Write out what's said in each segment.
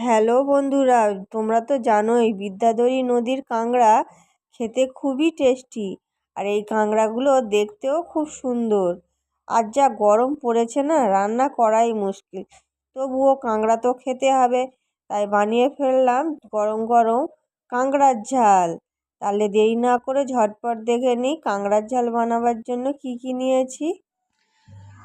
Hello বন্ধুরা, তোমরা তো জানোই বিদ্যাধরী নদীর কাঁকড়া খেতে খুবই টেস্টি আর এই কাঁকড়াগুলো দেখতেও খুব সুন্দর। আর যা গরম পড়েছে না, রান্না করাই মুশকিল। তবুও কাঁকড়া তো খেতে হবে, তাই বানিয়ে ফেললাম গরম গরম কাঁকড়ার ঝাল। তাহলে দেরি না করে ঝটপট দেখে নিই কাঁকড়ার ঝাল বানাবার জন্য কি কি নিয়েছি।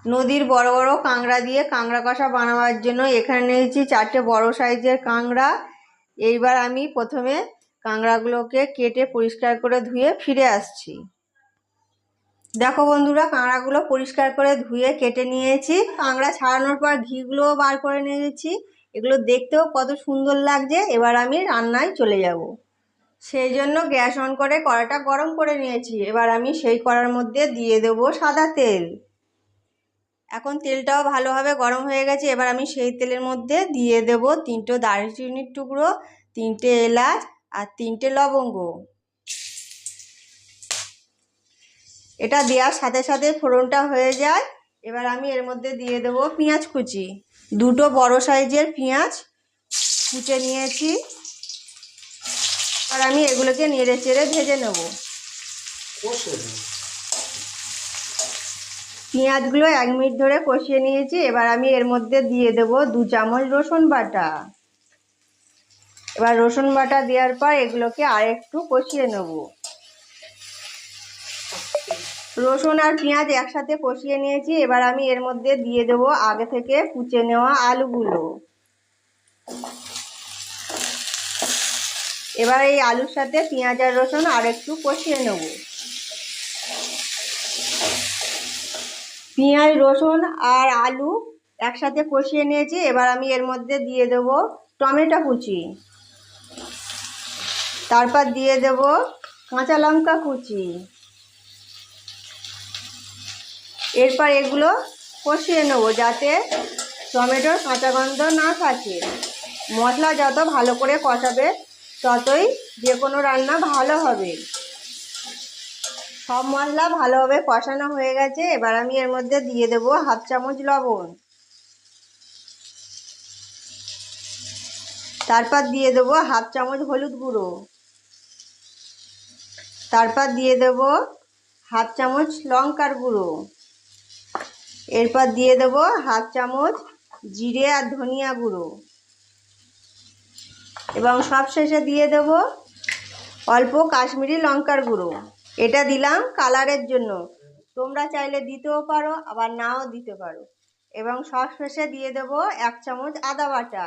নদীর বড় বড় কাঁকড়া দিয়ে কাঁকড়া কষা বানাবার জন্য এখানে নিয়েছি চারটে বড় সাইজের কাঁকড়া। এইবার আমি প্রথমে কাঁকড়াগুলোকে কেটে পরিষ্কার করে ধুয়ে ফিরে আসছি। দেখো বন্ধুরা, কাঁকড়াগুলো পরিষ্কার করে ধুয়ে কেটে নিয়েছি। কাঁকড়া ছাড়ানোর পর ঘিগুলোও বার করে নিয়েছি। এগুলো দেখতেও কত সুন্দর লাগছে। এবার আমি রান্নায় চলে যাব। সেই জন্য গ্যাস অন করে কড়াটা গরম করে নিয়েছি। এবার আমি সেই কড়ার মধ্যে দিয়ে দেবো সাদা তেল। এখন তেলটাও ভালোভাবে গরম হয়ে গেছে। এবার আমি সেই তেলের মধ্যে দিয়ে দেব তিনটে দারচিনির টুকরো, তিনটে এলাচ আর তিনটে লবঙ্গ। এটা দেওয়ার সাথে সাথে ফোড়নটা হয়ে যায়। এবার আমি এর মধ্যে দিয়ে দেব পেঁয়াজ কুচি। দুটো বড় সাইজের পেঁয়াজ কুচে নিয়েছি। আর আমি এগুলোকে নেড়ে চেড়ে ভেজে নেব। পেঁয়াজগুলো এক মিনিট ধরে কষিয়ে নিয়েছি, এবার আমি এর মধ্যে দিয়ে দেব দু চামচ রসুন বাটা। এবার রসুন বাটা দেওয়ার পর এগুলোকে আর একটু কষিয়ে নেব। রসুন আর পেঁয়াজ একসাথে কষিয়ে নিয়েছি, এবার আমি এর মধ্যে দিয়ে দেব আগে থেকে কুচে নেওয়া আলুগুলো। এবার এই আলুর সাথে পেঁয়াজ আর রসুন আর একটু কষিয়ে নেব। পেঁয়াজ, রসুন আর আলু একসাথে কষিয়ে নিয়েছি। এবার আমি এর মধ্যে দিয়ে দেব টমেটো কুচি। তারপর দিয়ে দেব কাঁচা লঙ্কা কুচি। এরপর এগুলো কষিয়ে নেব যাতে টমেটোর কাঁচা গন্ধ না থাকে। মশলা যত ভালো করে কষাবে, ততই যে কোনো রান্না ভালো হবে। সব মশলা ভালোভাবে কষানো হয়ে গেছে। এবার আমি এর মধ্যে দিয়ে দেবো হাফ চামচ লবণ। তারপর দিয়ে দেবো হাফ চামচ হলুদ গুঁড়ো। তারপর দিয়ে দেব হাফ চামচ লঙ্কার গুঁড়ো। এরপর দিয়ে দেবো হাফ চামচ জিরে আর ধনিয়া গুঁড়ো। এবং সব শেষে দিয়ে দেব অল্প কাশ্মীরি লঙ্কার গুঁড়ো। এটা দিলাম কালারের জন্য। তোমরা চাইলে দিতেও পারো, আবার নাও দিতে পারো। এবং শেষে দিয়ে দেব এক চামচ আদা বাটা।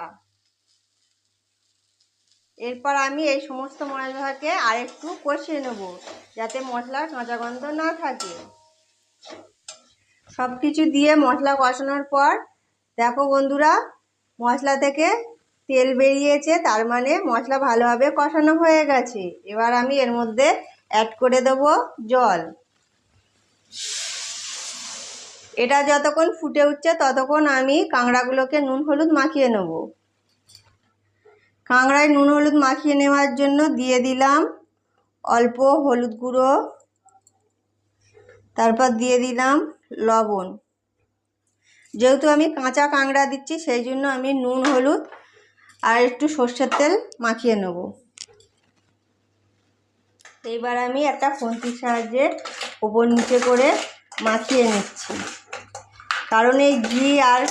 এরপর আমি এই সমস্ত মশলাকে আরেকটু কষিয়ে নেব, যাতে মশলার কাঁচা গন্ধ না থাকে। সব কিছু দিয়ে মশলা কষানোর পর, দেখো বন্ধুরা, মশলা থেকে তেল বেরিয়েছে, তার মানে মশলা ভালোভাবে কষানো হয়ে গেছে। এবার আমি এর মধ্যে অ্যাড করে দেব জল। এটা যতক্ষণ ফুটে উঠছে ততক্ষণ আমি কাঁকড়াগুলোকে নুন, হলুদ মাখিয়ে নেব। কাঁকড়ায় নুন, হলুদ মাখিয়ে নেওয়ার জন্য দিয়ে দিলাম অল্প হলুদ গুঁড়ো। তারপর দিয়ে দিলাম লবণ। যেহেতু আমি কাঁচা কাঁকড়া দিচ্ছি, সেই জন্য আমি নুন, হলুদ আর একটু সর্ষের তেল মাখিয়ে নেব। এইবার আমি একটা খুন্তির সাহায্যে ওপর নিচে করে মাখিয়ে নিচ্ছি। কারণ এই ঘি আর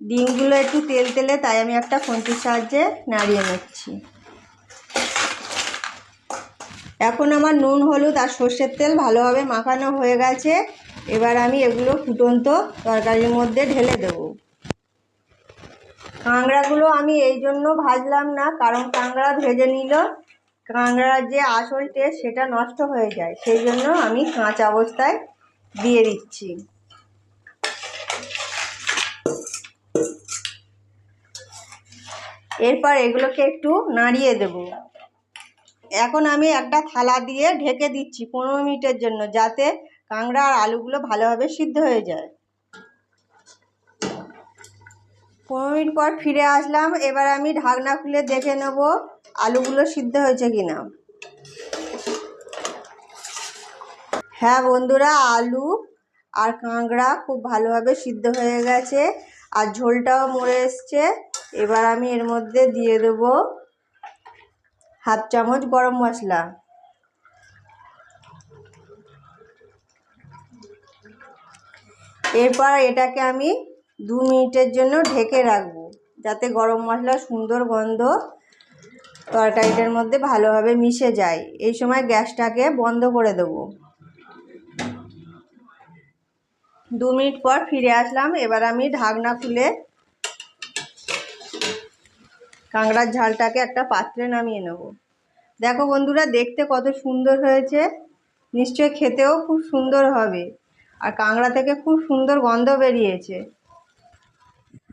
ডিমগুলো একটু তেল তেলে, তাই আমি একটা খুন্তির সাহায্যে নাড়িয়ে নিচ্ছি। এখন আমার নুন, হলুদ আর সর্ষের তেল ভালোভাবে মাখানো হয়ে গেছে। এবার আমি এগুলো ফুটন্ত তরকারির মধ্যে ঢেলে দেব। কাঁকড়াগুলো আমি এই জন্য ভাজলাম না, কারণ কাঁকড়া ভেজে নিল কাঁকড়ার যে আসল টেস্ট সেটা নষ্ট হয়ে যায়। সেই জন্য আমি কাঁচা অবস্থায় দিয়ে দিচ্ছি। এরপর এগুলোকে একটু নাড়িয়ে দেব। এখন আমি একটা থালা দিয়ে ঢেকে দিচ্ছি পনেরো মিনিটের জন্য, যাতে কাঁকড়া আর আলুগুলো ভালোভাবে সিদ্ধ হয়ে যায়। পনেরো মিনিট পর ফিরে আসলাম। এবার আমি ঢাকনা খুলে দেখে নেব। আলুগুলো সিদ্ধ হয়েছে কিনা? হ্যাঁ বন্ধুরা, আলু আর কাঁকড়া খুব ভালোভাবে সিদ্ধ হয়ে গেছে আর ঝোলটাও মরে এসছে। এবার আমি এর মধ্যে দিয়ে দেবো হাফ চামচ গরম মশলা। এরপর এটাকে আমি দু মিনিটের জন্য ঢেকে রাখব যাতে গরম মশলা সুন্দর গন্ধ তরকারিটার মধ্যে ভালোভাবে মিশে যায়। এই সময় গ্যাসটাকে বন্ধ করে দেবো। দু মিনিট পর ফিরে আসলাম। এবার আমি ঢাকনা খুলে কাঁকড়ার ঝালটাকে একটা পাত্রে নামিয়ে নেব। দেখো বন্ধুরা, দেখতে কত সুন্দর হয়েছে। নিশ্চয় খেতেও খুব সুন্দর হবে। আর কাঁকড়া থেকে খুব সুন্দর গন্ধ বেরিয়েছে।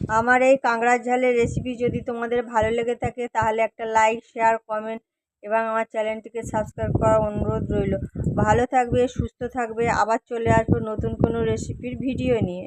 আমার এই কাঁকড়ার ঝালের রেসিপি যদি তোমাদের ভালো লেগে থাকে, তাহলে একটা লাইক শেয়ার কমেন্ট এবং আমার চ্যানেলটিকে সাবস্ক্রাইব করার অনুরোধ রইল। ভালো থাকবে, সুস্থ থাকবে, আবার চলে আসব নতুন কোনো রেসিপির ভিডিও নিয়ে।